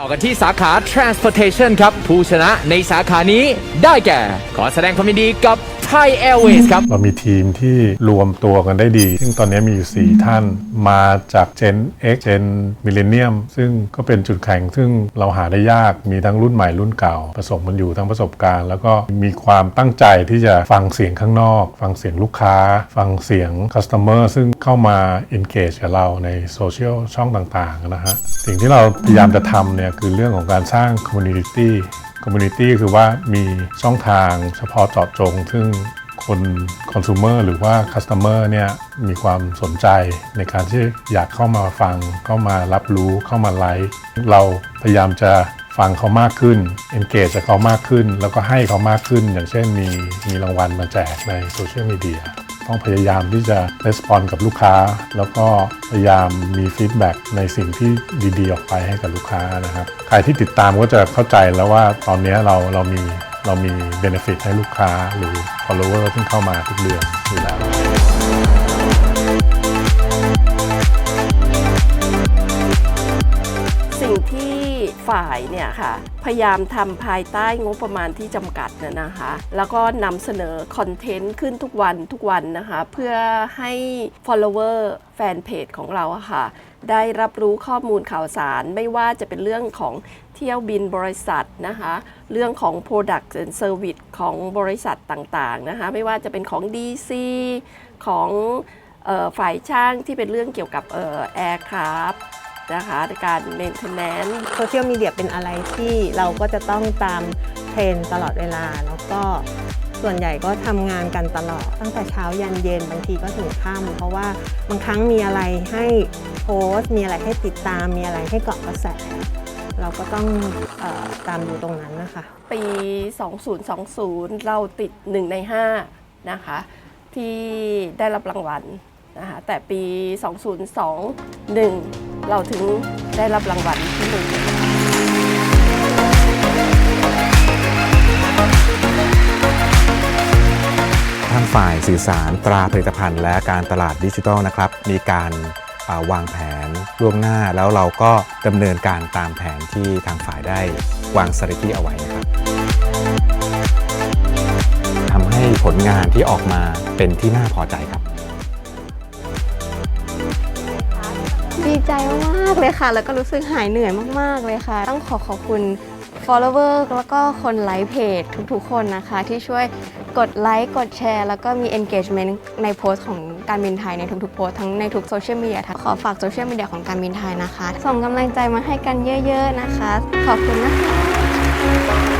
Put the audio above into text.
ต่อกันที่สาขา transportation ครับ ผู้ชนะในสาขานี้ได้แก่ ขอแสดงความยินดีกับ Thai Airways ครับ เรามีทีมที่รวมตัวกันได้ดี ซึ่งตอนนี้มีอยู่ 4 ท่านมาจาก Gen X Gen Millennium ซึ่งก็เป็นจุดแข็งซึ่งเราหาได้ยากมีทั้งรุ่นใหม่รุ่นเก่า ผสมมันอยู่ทั้งประสบการณ์ แล้วก็มีความตั้งใจที่จะฟังเสียงข้างนอก ฟังเสียงลูกค้า ฟังเสียง Customer ซึ่งเข้ามา engage กับเราในโซเชียลช่องต่างๆนะฮะสิ่งที่เราพยายามจะทำเนี่ยคือเรื่องของการสร้าง community community คือว่ามีช่องทางเฉพาะเจาะจง ซึ่งคนคอน sumer หรือว่า customer เนี่ยมีความสนใจในการที่อยากเข้ามาฟัง เข้ามารับรู้เข้ามาไลค์เราพยายามจะฟังเขามากขึ้น engage กับเขามากขึ้น แล้วก็ให้เขามากขึ้น อย่างเช่นมีมีรางวัลมาแจกในโซเชียลมีเดีย ต้องพยายามที่จะรีสปอนกับลูกค้า แล้วก็พยายามมีฟีดแบ็กในสิ่งที่ดีๆ ออกไปให้กับลูกค้านะครับใครที่ติดตามก็จะเข้าใจแล้วว่าตอนนี้เราเรามีเรามีเบนฟิตให้ลูกค้าหรือ follower ที่เข้ามาทุกเดือนอยู่แล้ว ฝ่ายเนี่ยค่ะพยายามทำภายใต้งบประมาณที่จำกัดนะนะคะ แล้วก็นำเสนอคอนเทนต์ขึ้นทุกวันทุกวันนะคะ เพื่อให้ follower แฟนเพจของเราค่ะ ได้รับรู้ข้อมูลข่าวสารไม่ว่าจะเป็นเรื่องของเที่ยวบินบริษัทนะคะ เรื่องของ Product and Service ของบริษัทต่างๆนะคะ ไม่ว่าจะเป็นของ DC ของออฝ่ายช่างที่เป็นเรื่องเกี่ยวกับเอ่อ aircraft นะคะในการ maintenance โซเชียลมีเดียเป็นอะไรที่เราก็จะต้องตามเทรนด์ตลอดเวลา แล้วก็ส่วนใหญ่ก็ทำงานกันตลอด ตั้งแต่เช้ายันเย็นบางทีก็ถึงค่ำเพราะว่าบางครั้งมีอะไรให้โพสต์ มีอะไรให้ติดตาม มีอะไรให้เกาะกระแสเราก็ต้องเออตามดูตรงนั้นนะคะ ปี 2020 เราติด 1 ใน 5 นะคะ ที่ได้รับรางวัลนะคะแต่ปี 2021 เราถึงได้รับรางวัลที่หนึ่งทางฝ่ายสื่อสารตราผลิตภัณฑ์ และการตลาดดิจิทัลนะครับ มีการาวางแผนล่วงหน้าแล้วเราก็ดำเนินการตามแผนที่ทางฝ่ายได้วางสถิติเอาไว้นะครับทำให้ผลงานที่ออกมาเป็นที่น่าพอใจครับ ดีใจมากๆเลยค่ะ แล้วก็รู้สึกหายเหนื่อยมากๆเลยค่ะ ต้องขอขอบคุณ follower แล้วก็คนไลค์เพจทุกๆ คนนะคะ ที่ช่วยกดไลค์กดแชร์ แล้วก็มี engagement ในโพสต์ของการบินไทยในทุกๆโพสต์ทั้งในทุกโซเชียลมีเดียขอฝากโซเชียลมีเดียของการบินไทยนะคะ ส่งกำลังใจมาให้กันเยอะ ๆ นะคะ ขอบคุณนะคะ